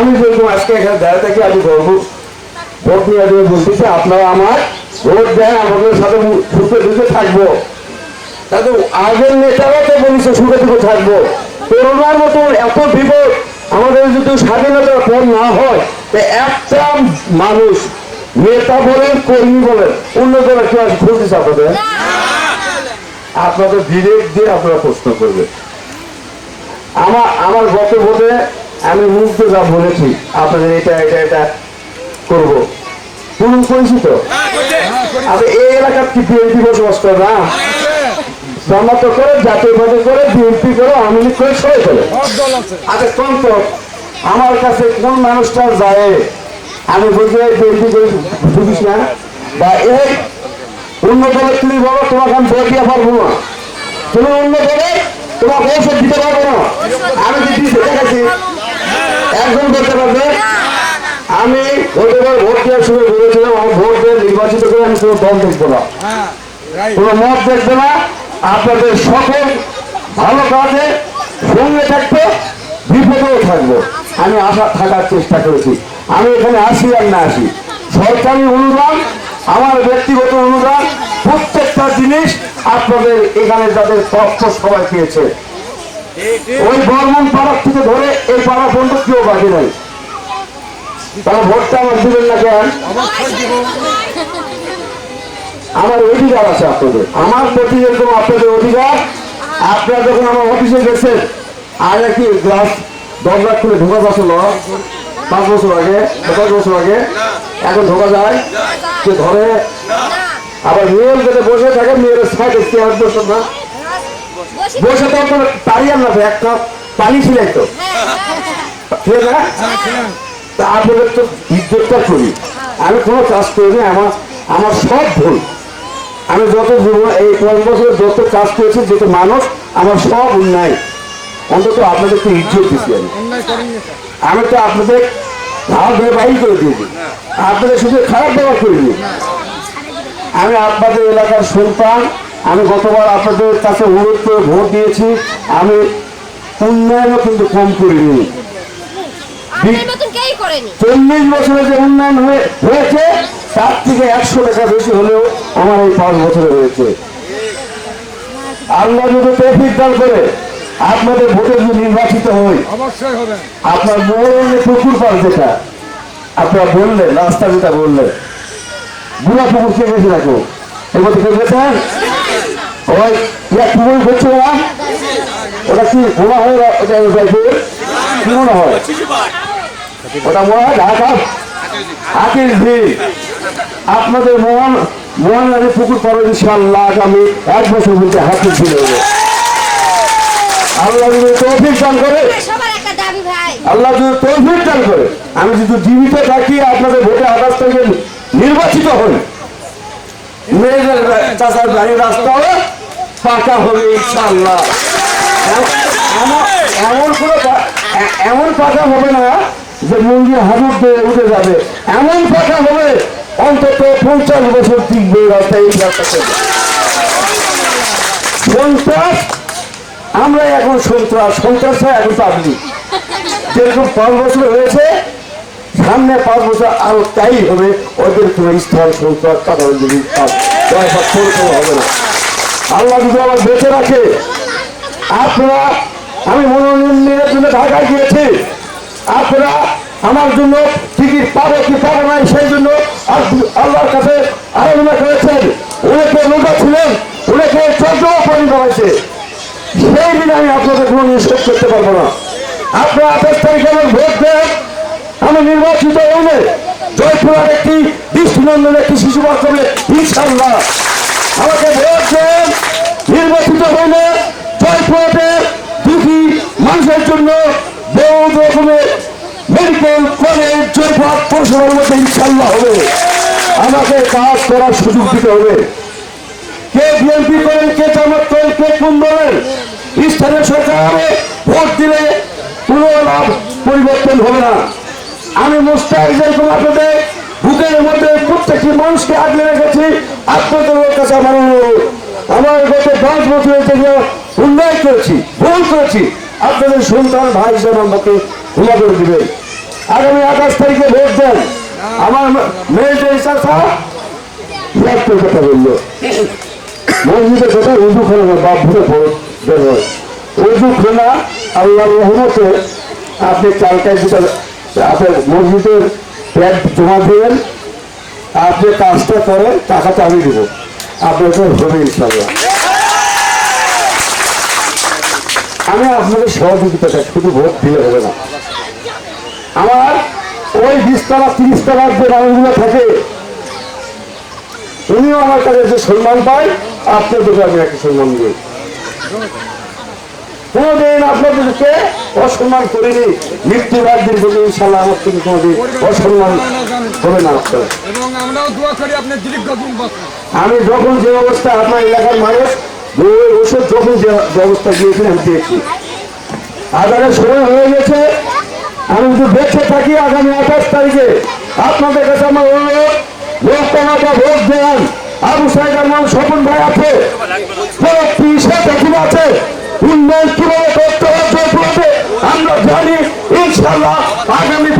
আমি যেরকম আজকে এখানে দাঁড়িয়ে থাকি আমি গর্ব ভোট নিয়ে দিয়ে বলতেছি আপনারা আমার ভোট দেন আমাদের সাথে সুখে দুঃখে থাকব। তাদের আগের নেতারা তো বলেছে সুখে দুঃখে থাকব। করোনার মতো এত বিপদ আমাদের যদি স্বাধীনতার পর না হয় তো একটা মানুষ নেতা বলেন কর্মী বলেন অন্য জনের কেউ আছে খুঁজতেছে আপনাদের? আপনাদের ডিরেক্ট দিয়ে আপনারা প্রশ্ন করবেন। আমার আমার গত ভোটে আমি মুগ্ধ যা বলেছি, আপনাদের এটা এটা এটা করব। পূরণ করেছি তো? আর এই এলাকার কি বিএনপি বসবাস করে না? জামাত করে, জাতীয় পার্টি করে, বিএনপি করে, আওয়ামী লীগ করে, সবাই করে। আচ্ছা কোন তো? আমার কাছে কোন মানুষটা যায়? আমি বলছি বিএনপি করে বুঝিস না? বা এই অন্য দলে তুমি বলো, তোমাকে আমি ভোট দিয়ে পারব না। তুমি অন্য দলে তোমাকে ঔষধ দিতে পারব না। আমি যে দিতে দেখেছি একজন বলতে পারবে? আমি গতবার ভোট দেওয়ার সময় বলেছিলাম আমার ভোট দিয়ে নির্বাচিত করে আমি কোনো দল দেখব না। কোনো মত দেখবে না। আপনাদের সকল ভালো কাজে সঙ্গে থাকবে বিপদেও থাকব। আমি আশা থাকার চেষ্টা করেছি। আমি এখানে আসি আর না আসি। সরকারি অনুদান আমার ব্যক্তিগত অনুদান প্রত্যেকটা জিনিস আপনাদের এখানে যাদের তথ্য সবাই পেয়েছে। ওই বর্মন পাড়ার থেকে ধরে এই পাড়া পর্যন্ত কেউ বাকি নাই। তাহলে ভোটটা আমার দিবেন না কেন? আমার অধিকার আছে আপনাদের। আমার প্রতি যেরকম আপনাদের অধিকার, আপনারা যখন আমার অফিসে গেছেন আগে কি গ্লাস দরজা খুলে ঢোকা যাচ্ছিল? পাঁচ বছর আগে দশ বছর আগে? এখন ঢোকা যায়? যে ধরে, আবার মেয়ের যাতে বসে থাকে, মেয়ের সাইডে চেয়ার বসে না? বসে তো আপনার পারি আর না এক কাপ পানি ছিলাই তো। না? তা ইজ্জতটা করি। আমি কোনো কাজ করি না আমার আমার সব ভুল। আমি যত এই পাঁচ বছরে যত কাজ করেছি, যত মানুষ, আমার সব অন্যায়। অন্তত আপনাদেরকে ইজ্জত দিচ্ছি আমি। আমি তো আপনাদের ভালো ধরে বাহির করে দিয়েছি। আপনাদের শুধু খারাপ ব্যবহার করিনি। আমি আপনাদের এলাকার সন্তান আমি গতবার আপনাদের কাছে অনুরোধ করে ভোট দিয়েছি আমি উন্নয়নও কিন্তু কম করিনি। চল্লিশ বছরে যে উন্নয়ন হয়ে- হয়েছে তার থেকে একশো টাকা বেশি হলেও আমার এই পাঁচ বছরে হয়েছে। আল্লাহ যদি তৌফিক দান করে আপনাদের ভোটে যদি নির্বাচিত হই আপনার মনে পুকুর পাল যেটা আপনারা বললেন রাস্তা যেটা বললেন বুড়া পুকুর কে গেছে দেখো এবার থেকে গেছেন ওই ইয়া পুকুর করছে না ওটা কি মনে হয় ওটা যাইবে কি মনে হয়? ওটা মনে হয়? ঢাকা হাতির ভিড় আপনাদের মহান মহান পুকুর পাবে ইনশাল্লাহ আগামী এক বছর মধ্যে হাতির ভিড় হবে আল্লাহ যদি তৌফিক দান করে আল্লাহ যদি তৌফিক দান করে আমি যদি জীবিত থাকি আপনাদের ভোটে আকাশ থেকে নির্বাচিত হই। মেয়েদের চাষার বাড়ির রাস্তা হবে। পাকা হবে ইনশাল্লাহ এমন- কোনো এমন পাকা হবে না যে মুরগি হাজুর দিয়ে উঠে যাবে। এমন পাকা হবে অন্তত পঞ্চাশ বছর টিকবে রাস্তা এই রাস্তা সন্ত্রাস, আমরা এখন সন্ত্রাস সন্ত্রাস এখন পাবলিক যেরকম পাঁচ বছর হয়েছে, সামনে পাঁচ বছর আরও তাই হবে, ওদের কোনো স্থান সন্ত্রাস কথা হবে না। আল্লাহ যদি আমার বেঁচে রাখে, আপনারা, আমি মনোনয়নের জন্য ঢাকায় গিয়েছি। আপনারা আমার জন্য টিকিট পাবে কি পাবে নাই সেই জন্য আল- আল্লাহর কাছে আলোচনা করেছেন। অনেকে লোকা ছিলেন, অনেকে চন্দ্র পরিণত হয়েছে সেই দিন আমি আপনাদের কোনো নিষেধ করতে পারব না। আপনারা আঠাশ তারিখে আমার ভোট দেন। আমি নির্বাচিত হইলে জয়পুরের একটি দৃষ্টিনন্দন একটি শিশু বাস্তবে ইনশাল্লাহ আমাকে দেন। নির্বাচিত হইলে জয়পুরতে দুটি মানুষের জন্য বহু রকমের মেডিকেল কলেজ জয়পুর পৌরসভার মধ্যে ইনশাল্লাহ হবে। আমাকে কাজ করার সুযোগ দিতে হবে। কে বিএনপি করেন, কে জামাত করেন, কে কোন দলের? স্থানীয় সরকারে ভোট দিলে কোনো লাভ, পরিবর্তন হবে না। আমি মুস্তাক যেরকম আপনাদের বুকের মধ্যে প্রত্যেকটি মানুষকে আগলে রেখেছি। আপনাদের কাছে আমার অনুরোধ আমার গত উন্নয়ন করেছি, ভুল করেছি। আপনাদের সন্তান ভাই আমাকে ক্ষমা করে আগামী আঠাশ তারিখে ভোট দেন। আমার কথা আপনি জমা দিবেন আপনি কাজটা করেন, টাকাটা আমি দেবো। আপনার হবে ইনশাল্লাহ আমি আপনাদের সহযোগিতা চাই শুধু ভোট দিলে হবে না। আমার ওই বিশ টাকা তিরিশ টাকার যে মানুষগুলো থাকে উনিও আমার কাছে যে সম্মান পায় আপনাদেরকে আমি একটা সম্মান দিই। কোনোদিন আপনাদেরকে অসম্মান করিনি মৃত্যুর একদিন বলে ইনশাল্লাহ আমার থেকে কোনোদিন অসম্মান হবে না আপনার এবং আমরাও দোয়া করি আপনার দীর্ঘদিন আমি যখন যে অবস্থা আপনার এলাকার মানুষ ওষুধ যখন ব্যবস্থা দিয়েছেন আমি দিয়েছি আগামের সময় হয়ে গেছে, আমি যদি বেঁচে থাকি, আগামী আঠাশ তারিখে আপনাদের কাছে আমার অনুরোধ আমরা জানি ইনশাল্লাহ আগামী